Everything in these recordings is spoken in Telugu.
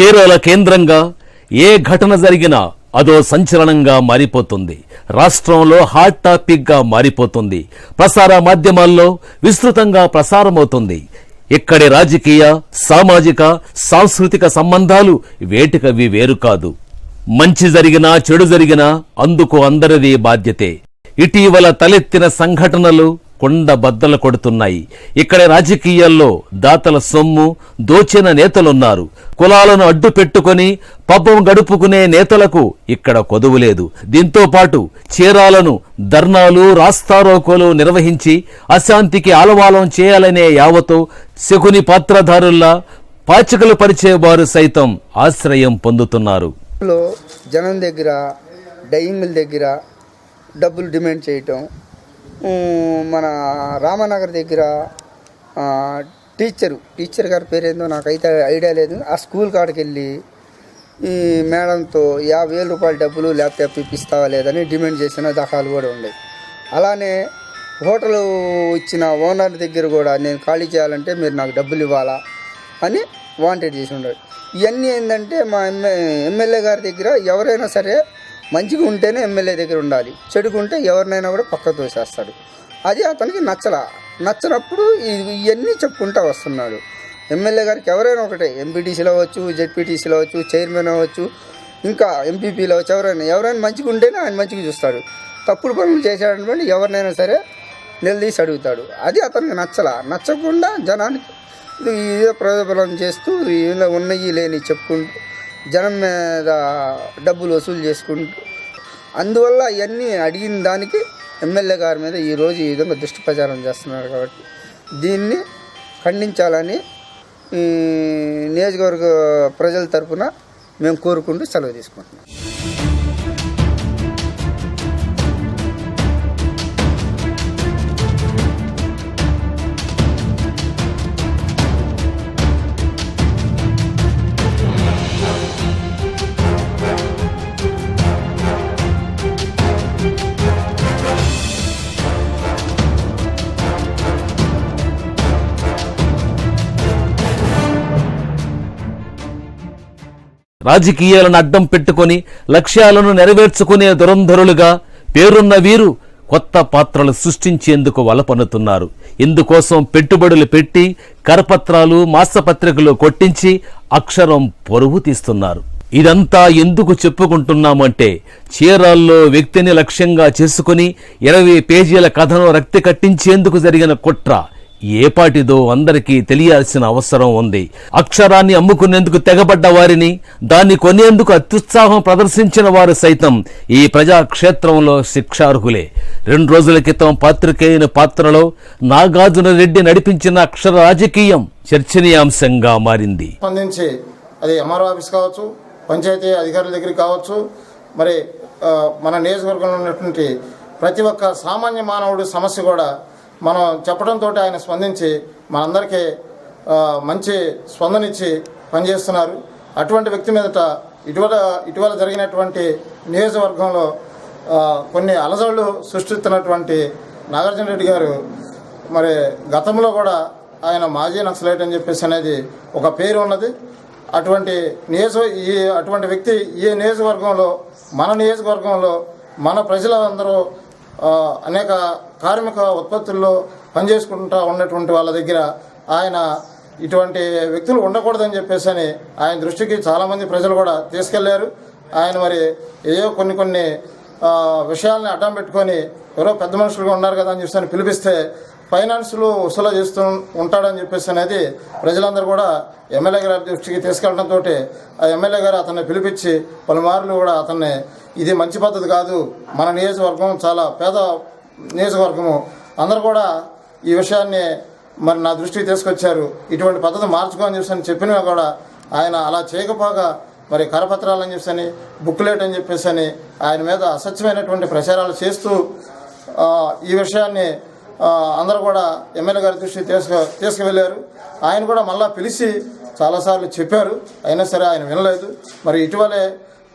చీరాల కేంద్రంగా ఏ ఘటన జరిగినా అదో సంచలనంగా మారిపోతుంది. రాష్ట్రంలో హాట్ టాపిక్గా మారిపోతుంది. ప్రసార మాధ్యమాల్లో విస్తృతంగా ప్రసారమవుతుంది. ఇక్కడి రాజకీయ సామాజిక సాంస్కృతిక సంబంధాలు వేటికవి వేరు కాదు. మంచి జరిగినా చెడు జరిగినా అందుకు అందరిది బాధ్యతే. ఇటీవల తలెత్తిన సంఘటనలు కొండ బద్దలు కొడుతున్నాయి. ఇక్కడ రాజకీయాల్లో దాతల సొమ్ము దోచిన నేతలున్నారు. కులాలను అడ్డు పెట్టుకుని పబ్బం గడుపుకునే నేతలకు ఇక్కడ కొదువులేదు దీంతో పాటు చీరాలను ధర్నాలు రాస్తారోకోలు నిర్వహించి అశాంతికి ఆలవాలం చేయాలనే యావతో శకుని పాత్రధారుల్లా పాచికలు పరిచే వారు సైతం ఆశ్రయం పొందుతున్నారు. జనం దగ్గర డైయింగ్ల దగ్గర డబ్బులు డిమాండ్ చేయటం మన రామనగర్ దగ్గర టీచరు టీచర్ గారి పేరేందో నాకైతే ఐడియా లేదు. ఆ స్కూల్ కాడికి వెళ్ళి ఈ మేడంతో యాభై వేల రూపాయల డబ్బులు ల్యాప్టాప్ ఇప్పిస్తావా లేదని డిమాండ్ చేసిన దాఖలు కూడా ఉన్నాయి. అలానే హోటల్ ఇచ్చిన ఓనర్ దగ్గర కూడా నేను ఖాళీ చేయాలంటే మీరు నాకు డబ్బులు ఇవ్వాలా అని వాంటెడ్ చేసి ఉన్నాడు ఇవన్నీ ఏంటంటే మా ఎమ్మె ఎమ్మెల్యే గారి దగ్గర ఎవరైనా సరే మంచిగా ఉంటేనే ఎమ్మెల్యే దగ్గర ఉండాలి. చెడుకుంటే ఎవరినైనా కూడా పక్క తోసేస్తాడు. అది అతనికి నచ్చల. నచ్చనప్పుడు ఇవన్నీ చెప్పుకుంటా వస్తున్నాడు. ఎమ్మెల్యే గారికి ఎవరైనా ఒకటే ఎంపీటీసీలో అవ్వచ్చు జెడ్పీటీసీలో అవ్వచ్చు చైర్మన్ అవ్వచ్చు ఇంకా ఎంపీపీలో అవ్వచ్చు ఎవరైనా ఎవరైనా మంచిగా ఉంటేనే ఆయన మంచిగా చూస్తాడు. తప్పుడు పనులు చేశాడనుకోండి ఎవరినైనా సరే నిలదీసి అడుగుతాడు. అది అతనికి నచ్చల. నచ్చకుండా జనానికి ఇదే ప్రయోజనం చేస్తూ ఇలా ఉన్నవి లేని చెప్పుకుంటూ జనం మీద డబ్బులు వసూలు చేసుకుంటూ అందువల్ల ఇవన్నీ అడిగిన దానికి ఎమ్మెల్యే గారి మీద ఈరోజు ఈ విధంగా దుష్టి ప్రచారం చేస్తున్నారు కాబట్టి దీన్ని ఖండించాలని నియోజకవర్గ ప్రజల తరఫున మేము కోరుకుంటూ సెలవు తీసుకుంటున్నాం. రాజకీయాలను అడ్డం పెట్టుకొని లక్ష్యాలను నెరవేర్చుకునే దురంధరులుగా పేరున్న వీరు కొత్త పాత్రలు సృష్టించేందుకు వలపనుతున్నారు. ఇందుకోసం పెట్టుబడులు పెట్టి కరపత్రాలు మాసపత్రికలు కొట్టించి అక్షరం పొరుగు తీస్తున్నారు. ఇదంతా ఎందుకు చెప్పుకుంటున్నామంటే చీరాల్లో వ్యక్తిని లక్ష్యంగా చేసుకుని ఇరవై పేజీల కథను రక్తి కట్టించేందుకు జరిగిన కుట్ర. ఏపాటిదో అందరికీ తెలియాల్సిన అవసరం ఉంది. అక్షరాన్ని అమ్ముకునేందుకు తెగబడ్డ వారిని దాన్ని కొనేందుకు అత్యుత్సాహం ప్రదర్శించిన వారు సైతం ఈ ప్రజాక్షేత్రంలో శిక్షార్హులే. రెండు రోజుల క్రితం పాత్రికేయుని పాత్రలో నాగార్జున రెడ్డి నడిపించిన అక్షర రాజకీయం చర్చనీయాంశంగా మారింది. స్పందించి అది ఎంఆర్ఓ ఆఫీస్ కావచ్చు పంచాయతీ అధికారుల దగ్గరికి కావచ్చు మరి మన నియోజకవర్గంలో ఉన్నటువంటి ప్రతి ఒక్క సామాన్య మానవుడి సమస్య కూడా మనం చెప్పడంతో ఆయన స్పందించి మనందరికీ మంచి స్పందన ఇచ్చి పనిచేస్తున్నారు. అటువంటి వ్యక్తి మీదట ఇటీవల ఇటీవల జరిగినటువంటి నియోజకవర్గంలో కొన్ని అలజడులు సృష్టిస్తున్నటువంటి నాగార్జున రెడ్డి గారు మరి గతంలో కూడా ఆయన మాజీ నక్సలైట్ అని చెప్పేసి అనేది ఒక పేరు ఉన్నది. అటువంటి నియోజక ఈ అటువంటి వ్యక్తి ఈ నియోజకవర్గంలో మన నియోజకవర్గంలో మన ప్రజలందరూ అనేక కార్మిక ఉత్పత్తుల్లో పనిచేసుకుంటూ ఉన్నటువంటి వాళ్ళ దగ్గర ఆయన ఇటువంటి వ్యక్తులు ఉండకూడదని చెప్పేసి అని ఆయన దృష్టికి చాలామంది ప్రజలు కూడా తీసుకెళ్ళారు. ఆయన మరి ఏయో కొన్ని కొన్ని విషయాలని విషయాల్ని అడ్డం పెట్టుకొని ఎవరో పెద్ద మనుషులుగా ఉన్నారు కదా అని చెప్పేసి అని పిలిపిస్తే ఫైనాన్స్లు వసూలు చేస్తూ ఉంటాడని చెప్పేసి అనేది ప్రజలందరూ కూడా ఎమ్మెల్యే గారి దృష్టికి తీసుకెళ్ళడంతో ఆ ఎమ్మెల్యే గారు అతన్ని పిలిపించి పలుమార్లు కూడా అతన్ని ఇది మంచి పద్ధతి కాదు. మన నియోజకవర్గం చాలా పేద నియోజకవర్గము. అందరూ కూడా ఈ విషయాన్ని మరి నా దృష్టికి తీసుకొచ్చారు. ఇటువంటి పద్ధతి మార్చుకో అని చెప్పినా కూడా ఆయన అలా చేయకపోగా మరి కరపత్రాలని చెప్పని బుక్లెట్ అని చెప్పేసి అని ఆయన మీద అసత్యమైనటువంటి ప్రచారాలు చేస్తూ ఈ విషయాన్ని అందరూ కూడా ఎమ్మెల్యే గారి దృష్టికి తీసుకు తీసుకువెళ్ళారు. ఆయన కూడా మళ్ళా పిలిచి చాలాసార్లు చెప్పారు. అయినా సరే ఆయన వినలేదు. మరి ఇటీవలే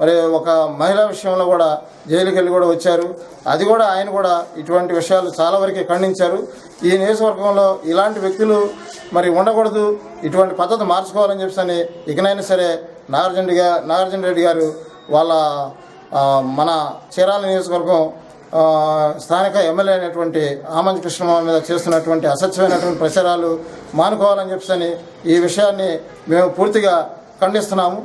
మరి ఒక మహిళా విషయంలో కూడా జైలుకి వెళ్ళి కూడా వచ్చారు. అది కూడా ఆయన కూడా ఇటువంటి విషయాలు చాలా వరకే ఖండించారు. ఈ నియోజకవర్గంలో ఇలాంటి వ్యక్తులు మరి ఉండకూడదు. ఇటువంటి పద్ధతి మార్చుకోవాలని చెప్పని ఇకనైనా సరే నాగార్జున రెడ్డి గారు నాగార్జున రెడ్డి గారు వాళ్ళ మన చీరాల నియోజకవర్గం స్థానిక ఎమ్మెల్యే అయినటువంటి ఆమంజ కృష్ణమోహన్ మీద చేస్తున్నటువంటి అసత్యమైనటువంటి ప్రచారాలు మానుకోవాలని చెప్పని ఈ విషయాన్ని మేము పూర్తిగా ఖండిస్తున్నాము.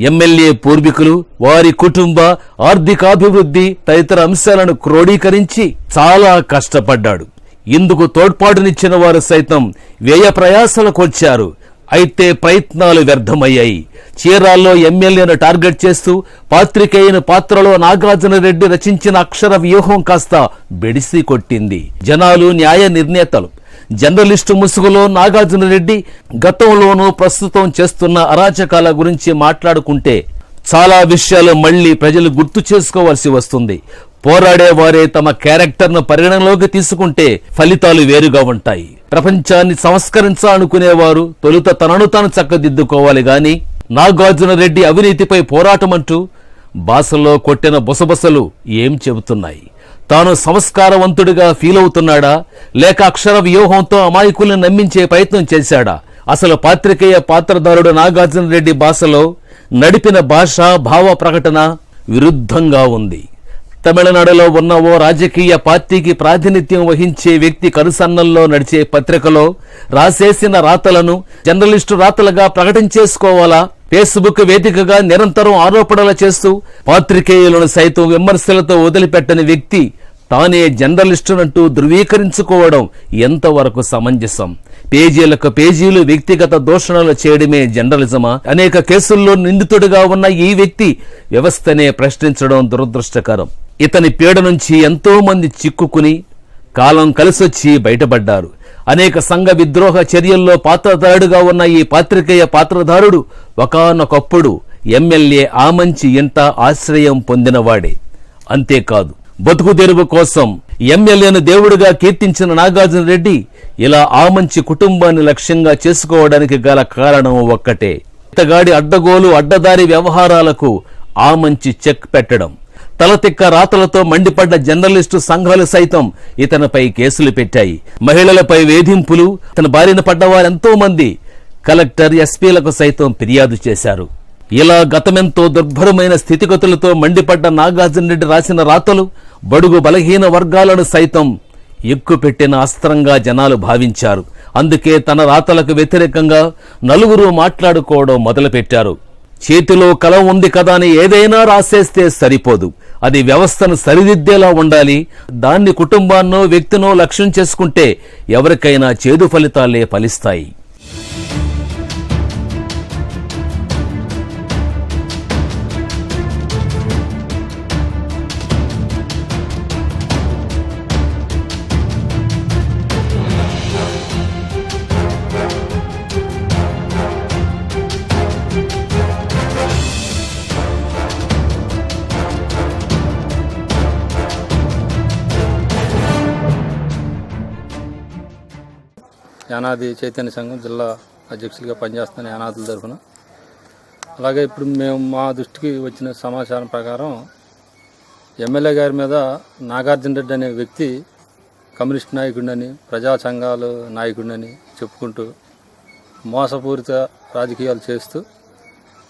ఎమ్మెల్యే పూర్వీకులు వారి కుటుంబ ఆర్థికాభివృద్ధి తదితర అంశాలను క్రోడీకరించి చాలా కష్టపడ్డాడు. ఇందుకు తోడ్పాటునిచ్చిన వారు సైతం వ్యయ ప్రయాసలకొచ్చారు అయితే ప్రయత్నాలు వ్యర్థమయ్యాయి. చీరాల్లో ఎమ్మెల్యేను టార్గెట్ చేస్తూ పాత్రికేయుని పాత్రలో నాగార్జున రెడ్డి రచించిన అక్షర వ్యూహం కాస్త బెడిసి కొట్టింది. జనాలు న్యాయ నిర్ణేతలు. జర్నలిస్టు ముసుగులో నాగార్జున రెడ్డి గతంలోనూ ప్రస్తుతం చేస్తున్న అరాచకాల గురించి మాట్లాడుకుంటే చాలా విషయాలు మళ్ళీ ప్రజలు గుర్తు చేసుకోవాల్సి వస్తుంది. పోరాడేవారే తమ క్యారెక్టర్ను పరిగణనలోకి తీసుకుంటే ఫలితాలు వేరుగా ఉంటాయి. ప్రపంచాన్ని సంస్కరించాలనుకునేవారు తొలుత తనను తాను చక్కదిద్దుకోవాలి గాని నాగార్జున రెడ్డి అవినీతిపై పోరాటమంటూ భాషలో కొట్టిన బుసబుసలు ఏం చెబుతున్నాయి? తాను సంస్కారవంతుడిగా ఫీల్ అవుతున్నాడా? లేక అక్షర వ్యూహంతో అమాయకుల్ని నమ్మించే ప్రయత్నం చేశాడా? అసలు పాత్రికేయ పాత్రధారుడు నాగార్జున రెడ్డి భాషలో నడిపిన భాష భావ ప్రకటన విరుద్ధంగా ఉంది. తమిళనాడులో ఉన్న ఓ రాజకీయ పార్టీకి ప్రాతినిధ్యం వహించే వ్యక్తి కనుసన్నల్లో నడిచే పత్రికలో రాసేసిన రాతలను జర్నలిస్టు రాతలుగా ప్రకటించేసుకోవాలా? ఫేస్బుక్ వేదికగా నిరంతరం ఆరోపణలు చేస్తూ పాత్రికేయులను సైతం విమర్శలతో వదిలిపెట్టని వ్యక్తి తానే జర్నలిస్టునంటూ ధృవీకరించుకోవడం ఎంతవరకు సమంజసం? పేజీలకు పేజీలు వ్యక్తిగత దూషణలు చేయడమే జర్నలిజమా? అనేక కేసుల్లో నిందితుడిగా ఉన్న ఈ వ్యక్తి వ్యవస్థనే ప్రశ్నించడం దురదృష్టకరం. ఇతని పీడ నుంచి ఎంతో మంది చిక్కుకుని కాలం కలిసొచ్చి బయటపడ్డారు. అనేక సంఘ విద్రోహ చర్యల్లో పాత్రధారుడుగా ఉన్న ఈ పాత్రికేయ పాత్రధారుడు ఒకానొకప్పుడు ఎమ్మెల్యే ఆమంచి ఇంట ఆశ్రయం పొందినవాడే. అంతేకాదు బతుకు తెరువు కోసం ఎమ్మెల్యేను దేవుడిగా కీర్తించిన నాగార్జున రెడ్డి ఇలా మంచి కుటుంబాన్ని లక్ష్యంగా చేసుకోవడానికి గల కారణం ఒక్కటే. ఇతగాడి అడ్డగోలు అడ్డదారి వ్యవహారాలకు ఆ మంచి చెక్ పెట్టడం. తలతిక్క రాతలతో మండిపడ్డ జర్నలిస్టు సంఘాలు సైతం ఇతనిపై కేసులు పెట్టాయి. మహిళలపై వేధింపులు తన బారిన పడ్డ వారెంతో మంది కలెక్టర్ ఎస్పీలకు సైతం ఫిర్యాదు చేశారు. ఇలా గతమెంతో దుర్భరమైన స్థితిగతులతో మండిపడ్డ నాగార్జున రెడ్డి రాసిన రాతలు బడుగు బలహీన వర్గాలను సైతం ఎక్కుపెట్టిన అస్త్రంగా జనాలు భావించారు. అందుకే తన రాతలకు వ్యతిరేకంగా నలుగురు మాట్లాడుకోవడం మొదలుపెట్టారు. చేతిలో కలం ఉంది కదా అని ఏదైనా రాసేస్తే సరిపోదు. అది వ్యవస్థను సరిదిద్దేలా ఉండాలి. దాన్ని కుటుంబాన్నో వ్యక్తినో లక్ష్యం చేసుకుంటే ఎవరికైనా చేదు ఫలితాలే ఫలిస్తాయి. యానాది చైతన్య సంఘం జిల్లా అధ్యక్షులుగా పనిచేస్తున్న యానాదుల తరఫున. అలాగే ఇప్పుడు మేము మా దృష్టికి వచ్చిన సమాచారం ప్రకారం ఎమ్మెల్యే గారి మీద నాగార్జున రెడ్డి అనే వ్యక్తి కమ్యూనిస్ట్ నాయకుడిని ప్రజా సంఘాలు నాయకుడిని చెప్పుకుంటూ మోసపూరిత రాజకీయాలు చేస్తూ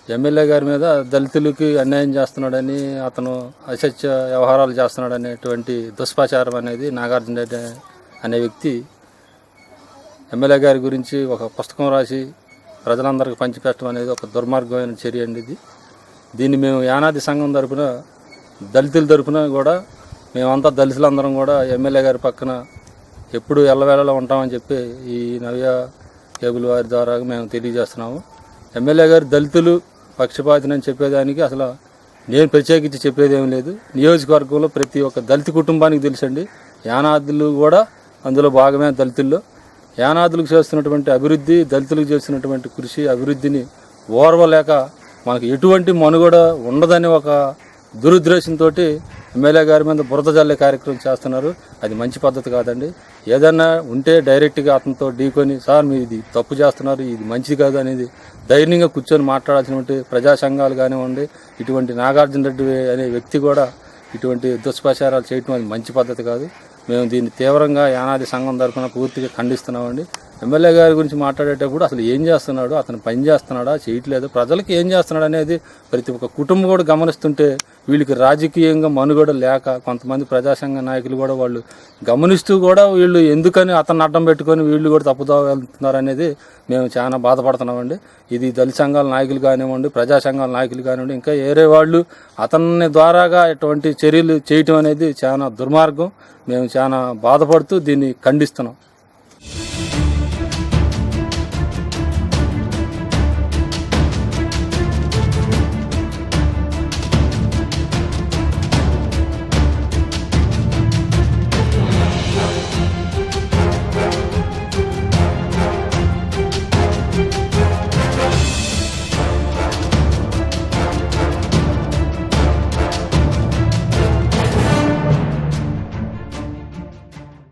ఎమ్మెల్యే గారి మీద దళితులకి అన్యాయం చేస్తున్నాడని అతను అసత్య వ్యవహారాలు చేస్తున్నాడనేటువంటి దుష్ప్రచారం అనేది నాగార్జున రెడ్డి అనే వ్యక్తి ఎమ్మెల్యే గారి గురించి ఒక పుస్తకం రాసి ప్రజలందరికీ పంచిపెట్టడం అనేది ఒక దుర్మార్గమైన చర్య అండి ఇది. దీన్ని మేము యానాది సంఘం తరపున దళితుల తరపున కూడా మేమంతా దళితులందరం కూడా ఎమ్మెల్యే గారి పక్కన ఎప్పుడు ఎల్లవేళలో ఉంటామని చెప్పి ఈ నవ్య కేబుల్ వారి ద్వారా మేము తెలియజేస్తున్నాము. ఎమ్మెల్యే గారు దళితులు పక్షపాతినని చెప్పేదానికి అసలు నేను ప్రత్యేకించి చెప్పేది ఏం లేదు. నియోజకవర్గంలో ప్రతి ఒక్క దళిత కుటుంబానికి తెలుసండి యానాదులు కూడా అందులో భాగమే దళితుల్లో. యానాదులకు చేస్తున్నటువంటి అభివృద్ధి దళితులకు చేస్తున్నటువంటి కృషి అభివృద్ధిని ఓర్వలేక మనకు ఎటువంటి మనుగడ ఉండదని ఒక దురుద్దేశంతో ఎమ్మెల్యే గారి మీద బురద జల్లే కార్యక్రమం చేస్తున్నారు. అది మంచి పద్ధతి కాదండి. ఏదన్నా ఉంటే డైరెక్ట్గా అతనితో ఢీకొని సార్ మీరు ఇది తప్పు చేస్తున్నారు ఇది మంచిది కాదు అనేది ధైర్యంగా కూర్చొని మాట్లాడాల్సినటువంటి ప్రజా సంఘాలు కానివ్వండి ఇటువంటి నాగార్జున రెడ్డి అనే వ్యక్తి కూడా ఇటువంటి దుష్ప్రచారాలు చేయటం అది మంచి పద్ధతి కాదు. మేము దీన్ని తీవ్రంగా యానాది సంఘం తరఫున పూర్తిగా ఖండిస్తున్నామండి. ఎమ్మెల్యే గారి గురించి మాట్లాడేటప్పుడు అసలు ఏం చేస్తున్నాడు అతను పని చేస్తున్నాడా చేయట్లేదు ప్రజలకు ఏం చేస్తున్నాడు అనేది ప్రతి ఒక్క కుటుంబం కూడా గమనిస్తుంటే వీళ్ళకి రాజకీయంగా మనుగడ లేక కొంతమంది ప్రజాసంఘ నాయకులు కూడా వాళ్ళు గమనిస్తూ కూడా వీళ్ళు ఎందుకని అతన్ని అడ్డం పెట్టుకొని వీళ్ళు కూడా తప్పుదో వెళ్తున్నారు అనేది మేము చాలా బాధపడుతున్నామండి. ఇది దళిత సంఘాల నాయకులు కానివ్వండి ప్రజా సంఘాల నాయకులు కానివ్వండి ఇంకా వేరే వాళ్ళు అతన్ని ద్వారాగా ఇటువంటి చర్యలు చేయటం అనేది చాలా దుర్మార్గం. మేము చాలా బాధపడుతూ దీన్ని ఖండిస్తున్నాం.